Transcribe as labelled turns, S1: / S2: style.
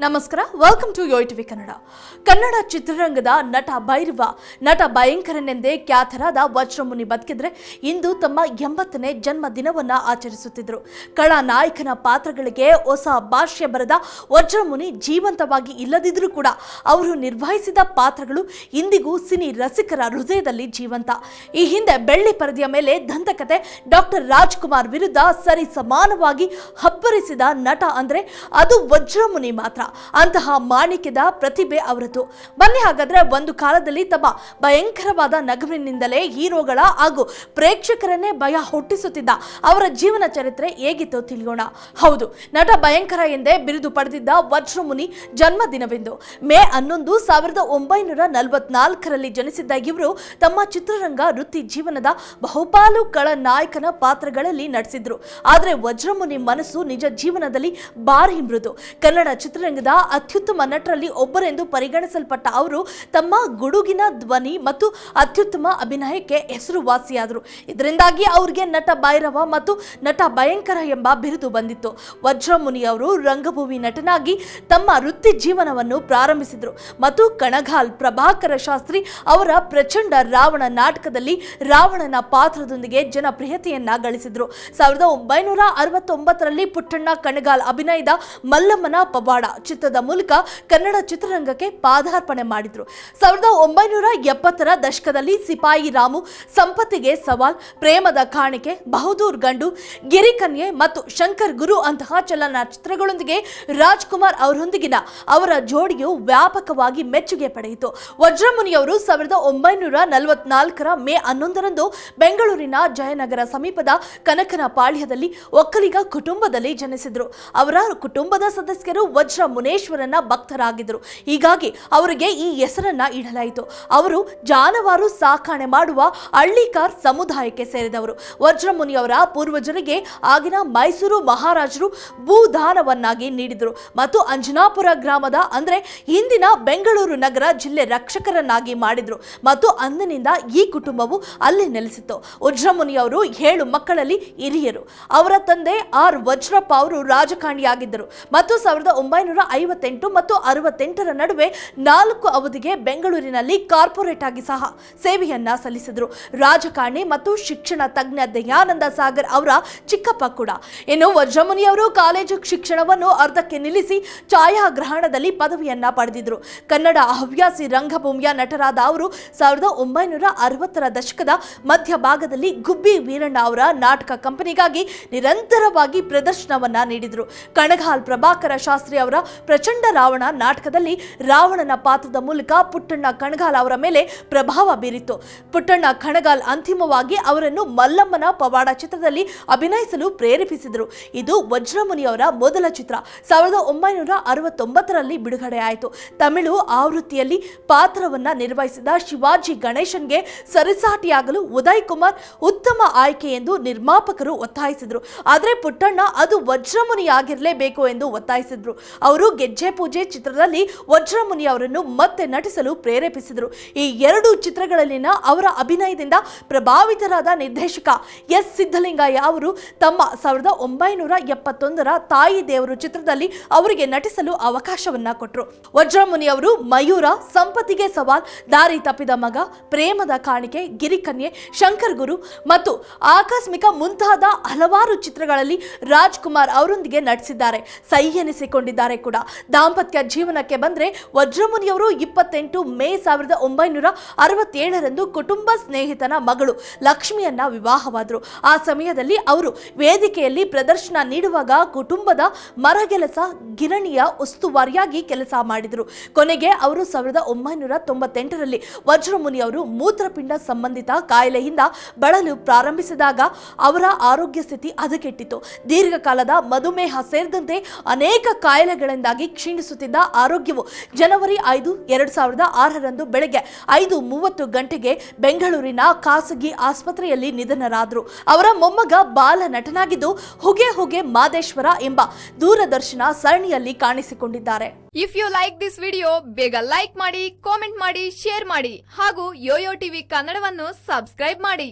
S1: ನಮಸ್ಕಾರ welcome to ಯೋಯ್ TV Kannada Kannada ಚಿತ್ರರಂಗದ ನಟ ಭೈರವ, ನಟ ಭಯಂಕರನೆಂದೇ ಖ್ಯಾತರಾದ ವಜ್ರಮುನಿ ಬದುಕಿದ್ರೆ ಇಂದು ತಮ್ಮ ಎಂಬತ್ತನೇ ಜನ್ಮ ದಿನವನ್ನ ಆಚರಿಸುತ್ತಿದ್ದರು ನಾಯಕನ ಪಾತ್ರಗಳಿಗೆ ಹೊಸ ಭಾಷ್ಯ ಬರೆದ ವಜ್ರಮುನಿ ಜೀವಂತವಾಗಿ ಇಲ್ಲದಿದ್ದರೂ ಕೂಡ ಅವರು ನಿರ್ವಹಿಸಿದ ಪಾತ್ರಗಳು ಇಂದಿಗೂ ಸಿನಿ ರಸಿಕರ ಹೃದಯದಲ್ಲಿ ಜೀವಂತ. ಈ ಹಿಂದೆ ಬೆಳ್ಳಿ ಪರದೆಯ ಮೇಲೆ ದಂತಕತೆ ಡಾಕ್ಟರ್ ರಾಜ್ಕುಮಾರ್ ವಿರುದ್ಧ ಸರಿ ಹಬ್ಬರಿಸಿದ ನಟ ಅಂದ್ರೆ ಅದು ವಜ್ರಮುನಿ ಮಾತ್ರ. ಅಂತಹ ಮಾಣಿಕ್ಯದ ಪ್ರತಿಭೆ ಅವರದ್ದು. ಬನ್ನಿ ಹಾಗಾದ್ರೆ ಒಂದು ಕಾಲದಲ್ಲಿ ತಮ್ಮ ಭಯಂಕರವಾದ ನಗುವಿನಿಂದಲೇ ಹೀರೋಗಳ ಹಾಗೂ ಪ್ರೇಕ್ಷಕರನ್ನೇ ಭಯ ಹುಟ್ಟಿಸುತ್ತಿದ್ದ ಅವರ ಜೀವನ ಚರಿತ್ರೆ ಹೇಗಿತ್ತು ತಿಳಿಯೋಣ. ಹೌದು, ನಟ ಭಯಂಕರ ಎಂದೇ ಬಿರುದು ಪಡೆದಿದ್ದ ವಜ್ರಮುನಿ ಜನ್ಮದಿನವೆಂದು. ಮೇ ಹನ್ನೊಂದು ಸಾವಿರದ ಒಂಬೈನೂರ ನಲವತ್ನಾಲ್ಕರಲ್ಲಿ ಜನಿಸಿದ್ದ ಇವರು ತಮ್ಮ ಚಿತ್ರರಂಗ ವೃತ್ತಿ ಜೀವನದ ಬಹುಪಾಲು ಕಳ ನಾಯಕನ ಪಾತ್ರಗಳಲ್ಲಿ ನಟಿಸಿದ್ರು. ಆದರೆ ವಜ್ರಮುನಿ ಮನಸ್ಸು ನಿಜ ಜೀವನದಲ್ಲಿ ಬಾರ್ ಮೃದು. ಕನ್ನಡ ಚಿತ್ರರಂಗದ ಅತ್ಯುತ್ತಮ ನಟರಲ್ಲಿ ಒಬ್ಬರೆಂದು ಪರಿಗಣಿಸಲ್ಪಟ್ಟ ಅವರು ತಮ್ಮ ಗುಡುಗಿನ ಧ್ವನಿ ಮತ್ತು ಅತ್ಯುತ್ತಮ ಅಭಿನಯಕ್ಕೆ ಹೆಸರುವಾಸಿಯಾದರು. ಇದರಿಂದಾಗಿ ಅವರಿಗೆ ನಟ ಭೈರವ ಮತ್ತು ನಟ ಭಯಂಕರ ಎಂಬ ಬಿರುದು ಬಂದಿತ್ತು. ವಜ್ರಮುನಿ ಅವರು ರಂಗಭೂಮಿ ನಟನಾಗಿ ತಮ್ಮ ವೃತ್ತಿ ಜೀವನವನ್ನು ಪ್ರಾರಂಭಿಸಿದರು ಮತ್ತು ಕಣಗಾಲ್ ಪ್ರಭಾಕರ ಶಾಸ್ತ್ರಿ ಅವರ ಪ್ರಚಂಡ ರಾವಣ ನಾಟಕದಲ್ಲಿ ರಾವಣನ ಪಾತ್ರದೊಂದಿಗೆ ಜನಪ್ರಿಯತೆಯನ್ನ ಗಳಿಸಿದ್ರು. ಸಾವಿರದ ಒಂಬೈನೂರ ಅರವತ್ತೊಂಬತ್ತರಲ್ಲಿ ಪುಟ್ಟಣ್ಣ ಕಣಗಾಲ್ ಅಭಿನಯದ ಮಲ್ಲಮ್ಮನ ಪವಾಡ ಚಿತ್ರದ ಮೂಲಕ ಕನ್ನಡ ಚಿತ್ರರಂಗಕ್ಕೆ ಪಾದಾರ್ಪಣೆ ಮಾಡಿದ್ರು. ಸಾವಿರದ ಒಂಬೈನೂರ ಎಪ್ಪತ್ತರ ದಶಕದಲ್ಲಿ ಸಿಪಾಯಿ ರಾಮು ಸಂಪತ್ತಿಗೆ ಸವಾಲ್, ಪ್ರೇಮದ ಕಾಣಿಕೆ, ಬಹದ್ದೂರ್ ಗಂಡು ಗಿರಿಕನ್ಯೆ ಮತ್ತು ಶಂಕರ್ ಗುರು ಅಂತಹ ಚಲನಚಿತ್ರಗಳೊಂದಿಗೆ ರಾಜ್ಕುಮಾರ್ ಅವರೊಂದಿಗಿನ ಅವರ ಜೋಡಿಯು ವ್ಯಾಪಕವಾಗಿ ಮೆಚ್ಚುಗೆ ಪಡೆಯಿತು. ವಜ್ರಮುನಿಯವರು ಸಾವಿರದ ಒಂಬೈನೂರ ನಲವತ್ನಾಲ್ಕರ ಮೇ ಹನ್ನೊಂದರಂದು ಬೆಂಗಳೂರಿನ ಜಯನಗರ ಸಮೀಪದ ಕನಕನ ಪಾಳ್ಯದಲ್ಲಿ ಒಕ್ಕಲಿಗ ಕುಟುಂಬದಲ್ಲಿ ಜನಿಸಿದ್ರು. ಅವರ ಕುಟುಂಬದ ಸದಸ್ಯರು ವಜ್ರ ಮುನೇಶ್ವರನ ಭಕ್ತರಾಗಿದ್ದರು. ಹೀಗಾಗಿ ಅವರಿಗೆ ಈ ಹೆಸರನ್ನ ಇಡಲಾಯಿತು. ಅವರು ಜಾನುವಾರು ಸಾಕಾಣೆ ಮಾಡುವ ಹಳ್ಳಿಕಾರ್ ಸಮುದಾಯಕ್ಕೆ ಸೇರಿದವರು. ವಜ್ರಮುನಿಯವರ ಪೂರ್ವಜರಿಗೆ ಆಗಿನ ಮೈಸೂರು ಮಹಾರಾಜರು ಭೂದಾನವನ್ನಾಗಿ ನೀಡಿದರು. ಮತ್ತು ಅಂಜನಾಪುರ ಗ್ರಾಮದ ಅಂದ್ರೆ ಹಿಂದಿನ ಬೆಂಗಳೂರು ನಗರ ಜಿಲ್ಲೆ ರಕ್ಷಕರನ್ನಾಗಿ ಮಾಡಿದ್ರು. ಮತ್ತು ಅಂದಿನಿಂದ ಈ ಕುಟುಂಬವು ಅಲ್ಲಿ ನೆಲೆಸಿತ್ತು. ವಜ್ರಮುನಿಯವರು ಏಳು ಮಕ್ಕಳಲ್ಲಿ ಹಿರಿಯರು. ಅವರ ತಂದೆ ಆರ್ ವಜ್ರಪ್ಪ ಅವರು ರಾಜಕಾರಣಿಯಾಗಿದ್ದರು. ಮತ್ತು ಸಾವಿರದ ಒಂಬೈನೂರ ಐವತ್ತೆಂಟು ಮತ್ತು ಅರವತ್ತೆಂಟರ ನಡುವೆ ನಾಲ್ಕು ಅವಧಿಗೆ ಬೆಂಗಳೂರಿನಲ್ಲಿ ಕಾರ್ಪೊರೇಟ್ ಆಗಿ ಸಹ ಸೇವೆಯನ್ನ ಸಲ್ಲಿಸಿದರು. ರಾಜಕಾರಣಿ ಮತ್ತು ಶಿಕ್ಷಣ ತಜ್ಞ ದಯಾನಂದ ಸಾಗರ್ ಅವರ ಚಿಕ್ಕಪ್ಪ ಕೂಡ. ಇನ್ನು ವಜ್ರಮುನಿ ಅವರು ಕಾಲೇಜು ಶಿಕ್ಷಣವನ್ನು ಅರ್ಧಕ್ಕೆ ನಿಲ್ಲಿಸಿ ಛಾಯಾಗ್ರಹಣದಲ್ಲಿ ಪದವಿಯನ್ನ ಪಡೆದಿದ್ರು. ಕನ್ನಡ ಹವ್ಯಾಸಿ ರಂಗಭೂಮಿಯ ನಟರಾದ ಅವರು ಸಾವಿರದ ಒಂಬೈನೂರ ಅರವತ್ತರ ದಶಕದ ಮಧ್ಯಭಾಗದಲ್ಲಿ ಗುಬ್ಬಿ ವೀರಣ್ಣ ಅವರ ನಾಟಕ ಕಂಪನಿಗಾಗಿ ನಿರಂತರವಾಗಿ ಪ್ರದರ್ಶನವನ್ನ ನೀಡಿದರು. ಕಣಗಾಲ್ ಪ್ರಭಾಕರ ಶಾಸ್ತ್ರಿ ಅವರ ಪ್ರಚಂಡ ರಾವಣ ನಾಟಕದಲ್ಲಿ ರಾವಣನ ಪಾತ್ರದ ಮೂಲಕ ಪುಟ್ಟಣ್ಣ ಕಣಗಾಲ್ ಅವರ ಮೇಲೆ ಪ್ರಭಾವ ಬೀರಿತು ಪುಟ್ಟಣ್ಣ ಕಣಗಾಲ್ ಅಂತಿಮವಾಗಿ ಅವರನ್ನು ಮಲ್ಲಮ್ಮನ ಪವಾಡ ಚಿತ್ರದಲ್ಲಿ ಅಭಿನಯಿಸಲು ಪ್ರೇರೇಪಿಸಿದರು. ಇದು ವಜ್ರಮುನಿ ಅವರ ಮೊದಲ ಚಿತ್ರ. ಸಾವಿರದ ಒಂಬೈನೂರ ಅರವತ್ತೊಂಬತ್ತರಲ್ಲಿ ಬಿಡುಗಡೆಯಾಯಿತು. ತಮಿಳು ಆವೃತ್ತಿಯಲ್ಲಿ ಪಾತ್ರವನ್ನ ನಿರ್ವಹಿಸಿದ ಶಿವಾಜಿ ಗಣೇಶನ್ಗೆ ಸರಿಸಾಟಿಯಾಗಲು ಉದಯ್ ಕುಮಾರ್ ಉತ್ತಮ ಆಯ್ಕೆ ಎಂದು ನಿರ್ಮಾಪಕರು ಒತ್ತಾಯಿಸಿದರು. ಆದರೆ ಪುಟ್ಟಣ್ಣ ಅದು ವಜ್ರಮುನಿ ಆಗಿರಲೇಬೇಕು ಎಂದು ಒತ್ತಾಯಿಸಿದ್ರು. ಅವರು ಗೆಜ್ಜೆ ಪೂಜೆ ಚಿತ್ರದಲ್ಲಿ ವಜ್ರಮುನಿ ಅವರನ್ನು ಮತ್ತೆ ನಟಿಸಲು ಪ್ರೇರೇಪಿಸಿದರು. ಈ ಎರಡು ಚಿತ್ರಗಳಲ್ಲಿನ ಅವರ ಅಭಿನಯದಿಂದ ಪ್ರಭಾವಿತರಾದ ನಿರ್ದೇಶಕ ಎಸ್ ಸಿದ್ದಲಿಂಗಯ್ಯ ಅವರು ತಮ್ಮ ಸಾವಿರದ ಒಂಬೈನೂರ ಎಪ್ಪತ್ತೊಂದರ ತಾಯಿ ದೇವರು ಚಿತ್ರದಲ್ಲಿ ಅವರಿಗೆ ನಟಿಸಲು ಅವಕಾಶವನ್ನ ಕೊಟ್ಟರು ವಜ್ರಮುನಿ ಅವರು ಮಯೂರ, ಸಂಪತ್ತಿಗೆ ಸವಾಲ್, ದಾರಿ ತಪ್ಪಿದ ಮಗ, ಪ್ರೇಮದ ಕಾಣಿಕೆ, ಗಿರಿಕನ್ಯೆ ಶಂಕರ್ ಗುರು ಮತ್ತು ಆಕಸ್ಮಿಕ ಮುಂತಾದ ಹಲವಾರು ಚಿತ್ರಗಳಲ್ಲಿ ರಾಜ್ಕುಮಾರ್ ಅವರೊಂದಿಗೆ ನಡೆಸಿದ್ದಾರೆ. ಸೈ ಎನಿಸಿಕೊಂಡಿದ್ದಾರೆ ಕೂಡ. ದಾಂಪತ್ಯ ಜೀವನಕ್ಕೆ ಬಂದ್ರೆ ವಜ್ರಮುನಿಯವರು ಇಪ್ಪತ್ತೆಂಟು ಮೇ ಸಾವಿರದ ಒಂಬೈನೂರ ಅರವತ್ತೇಳರಂದು ಕುಟುಂಬ ಸ್ನೇಹಿತನ ಮಗಳು ಲಕ್ಷ್ಮಿಯನ್ನ ವಿವಾಹವಾದರು. ಆ ಸಮಯದಲ್ಲಿ ಅವರು ವೇದಿಕೆಯಲ್ಲಿ ಪ್ರದರ್ಶನ ನೀಡುವಾಗ ಕುಟುಂಬದ ಮರಗೆಲಸ ಗಿರಣಿಯ ಉಸ್ತುವಾರಿಯಾಗಿ ಕೆಲಸ ಮಾಡಿದರು. ಕೊನೆಗೆ ಅವರು ಸಾವಿರದ ಒಂಬೈನೂರ ತೊಂಬತ್ತೆಂಟರಲ್ಲಿ ವಜ್ರಮುನಿ ಅವರು ಮೂತ್ರಪಿಂಡ ಸಂಬಂಧಿತ ಕಾಯಿಲೆಯಿಂದ ಬಳಲು ಪ್ರಾರಂಭಿಸಿದಾಗ ಅವರ ಆರೋಗ್ಯ ಸ್ಥಿತಿ ಹದಗೆಟ್ಟಿತು ದೀರ್ಘಕಾಲದ ಮಧುಮೇಹ ಸೇರಿದಂತೆ ಅನೇಕ ಕಾಯಿಲೆಗಳಿಂದಾಗಿ ಕ್ಷೀಣಿಸುತ್ತಿದ್ದ ಆರೋಗ್ಯವು ಜನವರಿ ಐದು ಎರಡು ಸಾವಿರದ ಆರರಂದು ಬೆಳಗ್ಗೆ ಐದು ಮೂವತ್ತು ಗಂಟೆಗೆ ಬೆಂಗಳೂರಿನ ಖಾಸಗಿ ಆಸ್ಪತ್ರೆಯಲ್ಲಿ ನಿಧನರಾದರು. ಅವರ ಮೊಮ್ಮಗ ಬಾಲ ನಟನಾಗಿದ್ದು ಹುಗೆ ಹುಗೆ ಮಾದೇಶ್ವರ ಎಂಬ ದೂರದರ್ಶನ ಸರಣಿಯಲ್ಲಿ ಕಾಣಿಸಿಕೊಂಡಿದ್ದಾರೆ.
S2: If you like this video ಬೇಗ ಲೈಕ್ ಮಾಡಿ ಕಾಮೆಂಟ್ ಮಾಡಿ ಶೇರ್ ಮಾಡಿ ಹಾಗೂ ಯೋಯೋ ಟಿವಿ ಕನ್ನಡವನ್ನು ಸಬ್ಸ್ಕ್ರೈಬ್ ಮಾಡಿ.